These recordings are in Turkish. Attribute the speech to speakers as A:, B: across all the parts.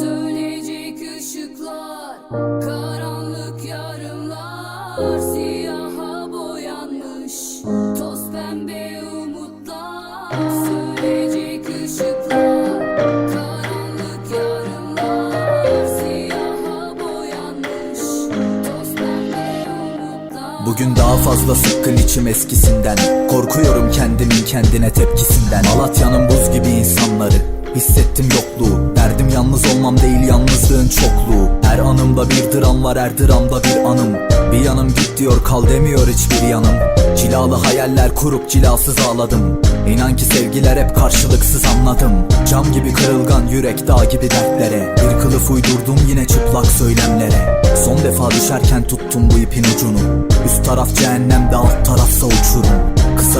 A: Söyleyecek ışıklar, karanlık yarımlar Siyaha boyanmış, toz pembe umutlar. Söyleyecek ışıklar, karanlık yarımlar Siyaha boyanmış, toz pembe umutlar.
B: Bugün daha fazla sıkkın içim eskisinden. Korkuyorum kendimin kendine tepkisinden. Malatya'nın buz gibi insanları Hissettim yokluğu. Derdim yalnız olmam değil yalnızlığın çokluğu. Her anımda bir dram var her dramda bir anım. Bir yanım git diyor kal demiyor hiçbir yanım. Cilalı hayaller kurup cilasız ağladım. İnan ki sevgiler hep karşılıksız anladım. Cam gibi kırılgan yürek dağ gibi dertlere. Bir kılıf uydurdum yine çıplak söylemlere. Son defa düşerken tuttum bu ipin ucunu. Üst taraf cehennemde alt tarafsa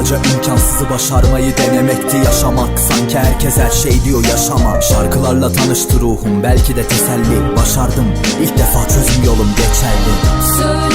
B: Kısaca imkansızı başarmayı denemekti yaşamak. Sanki herkes her şey diyor yaşama Şarkılarla tanıştı ruhum belki de teselli. Başardım ilk defa çözüm yolum geçerli.
A: Söyleyecek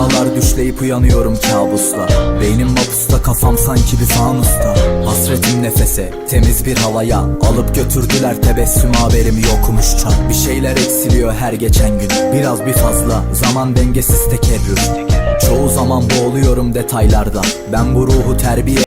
B: rüyalar düşleyip uyanıyorum kabusla Beynim mapusta kafam sanki bir fanusta. Hasretim nefese temiz bir havaya Alıp götürdüler tebessüm. Haberim yokmuş çat Bir şeyler eksiliyor her geçen gün. Biraz bir fazla zaman dengesiz tekerrür. Çoğu zaman boğuluyorum detaylarda. Ben bu ruhu terbiye